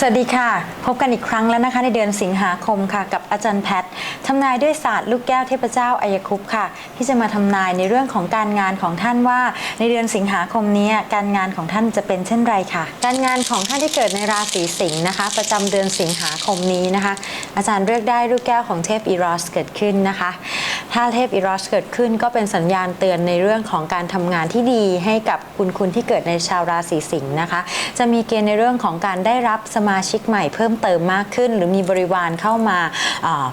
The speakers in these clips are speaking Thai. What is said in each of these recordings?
สวัสดีค่ะ พบกันอีกครั้งแล้วนะคะในเดือนสิงหาคมค่ะ กับอาจารย์แพทย์ทำนายด้วยศาสตร์ลูกแก้วเทพเจ้าอายคุปต์ค่ะ ที่จะมาทำนายในเรื่องของการงานของท่านว่า ในเดือนสิงหาคมนี้การงานของท่านจะเป็นเช่นไรค่ะ การงานของท่านที่เกิดในราศีสิงห์นะคะ ประจำเดือนสิงหาคมนี้นะคะ อาจารย์เลือกได้ลูกแก้วของเทพอีรอสเกิดขึ้นนะคะ ถ้าเทพอีรอสเกิดขึ้น ก็เป็นสัญญาณเตือนในเรื่องของการทำงานที่ดีให้กับคุณคุณที่เกิดในชาวราศีสิงห์นะคะ จะมีเกณฑ์ในเรื่องของการได้รับสมาชิกใหม่เพิ่มเติมมากขึ้น หรือมีบริวารเข้ามา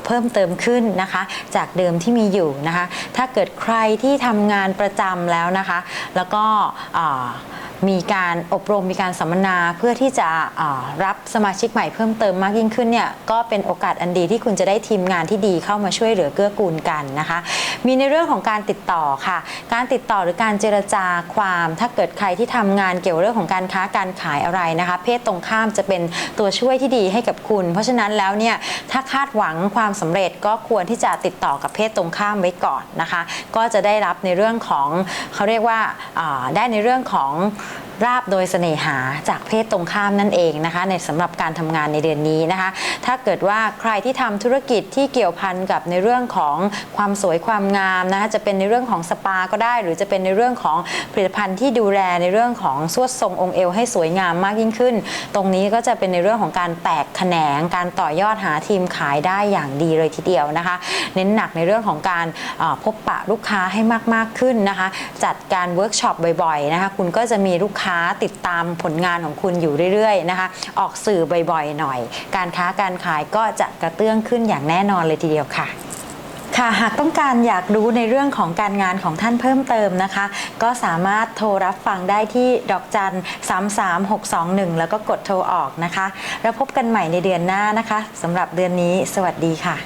เพิ่มเติมขึ้นนะคะ จากเดิมที่มีอยู่นะคะ ถ้าเกิดใครที่ทำงานประจำแล้วนะคะ แล้วก็ มีการอบรมมีการสัมมนาเพื่อที่จะรับสมาชิกใหม่เพิ่มเติมมากยิ่งขึ้นเนี่ยก็เป็นโอกาสอันดีที่คุณจะได้ทีมงานที่ดีเข้ามาช่วยเหลือเกื้อกูลกันนะคะ มีในเรื่องของการติดต่อค่ะ การติดต่อหรือการเจรจาความ ถ้าเกิดใครที่ทำงานเกี่ยวเรื่องของการค้าการขายอะไรนะคะ เพศตรงข้ามจะเป็นตัวช่วยที่ดีให้กับคุณ เพราะฉะนั้นแล้วเนี่ยถ้าคาดหวังความสำเร็จก็ควรที่จะติดต่อกับเพศตรงข้ามไว้ก่อนนะคะ ก็จะได้รับในเรื่องของเขาเรียกว่าได้ในเรื่องของ ราบโดยเสน่หาจากเพศตรงข้ามนั่นเองนะคะ ในสำหรับการทำงานในเดือนนี้นะคะ ถ้าเกิดว่าใครที่ทำธุรกิจที่เกี่ยวพันกับในเรื่องของความสวยความงามนะคะจะเป็นในเรื่องของสปาก็ได้ หรือจะเป็นในเรื่องของผลิตภัณฑ์ที่ดูแลในเรื่องของสวดทรงองค์เอวให้สวยงามมากยิ่งขึ้น ตรงนี้ก็จะเป็นในเรื่องของการแตกแขนงการต่อยอดหาทีมขายได้อย่างดีเลยทีเดียวนะคะ เน้นหนักในเรื่องของการพบปะลูกค้าให้มากๆขึ้นนะคะ จัดการเวิร์กช็อปบ่อยๆนะคะ คุณก็จะมีลูกค้าติดตามผลงานของคุณอยู่เรื่อยๆนะคะ ออกสื่อบ่อยๆ หน่อย การค้าการขายก็จะกระเตื้องขึ้นอย่างแน่นอนเลยทีเดียวค่ะค่ะหากต้องการอยากรู้ในเรื่องของการงานของท่านเพิ่มเติมนะคะ ก็สามารถโทรรับฟังได้ที่ดอกจัน33621 แล้วก็กดโทรออกนะคะ แล้วพบกันใหม่ในเดือนหน้านะคะสำหรับเดือนนี้ สวัสดีค่ะ